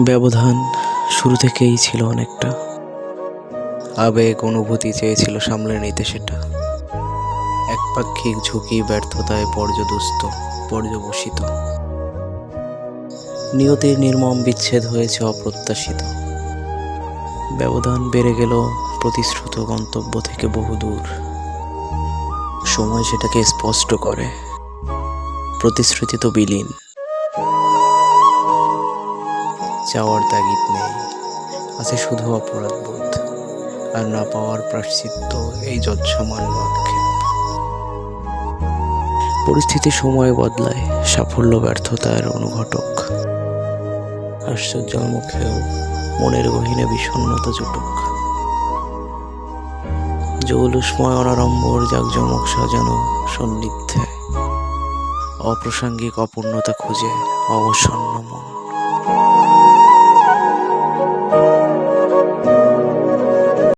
ব্যবধান শুরু থেকেই ছিল অনেকটা। আবেগ, অনুভূতি চেয়েছিল সামলে নিতে সেটা। একপাক্ষিক ঝুঁকি ব্যর্থতায় পর্যদুস্ত, পর্যবসিত। নিয়তির নির্মম বিচ্ছেদ হয়েছে অপ্রত্যাশিত। ব্যবধান বেড়ে গেল প্রতিশ্রুত গন্তব্য থেকে বহুদূর। সময় সেটাকে স্পষ্ট করে। প্রতিশ্রুতি তো বিলীন। চাওয়ার তাগিদ নেই। আছে শুধু অপরাধবোধ আর না পাওয়ার প্রাশ্চিত্য এই যৎসামান্য আক্ষেপ পরিস্থিতি সময় বদলায়, সাফল্য ব্যর্থতার অনুঘটক। আশ্চর্যের মুখেও মনের গহীনে বিষণ্ণতা জুটুক। জৌলুসময় অনারম্বর জাকজমক সাজানো সন্নিধ্যে অপ্রাসঙ্গিক অপূর্ণতা খুঁজে অবসন্ন মন।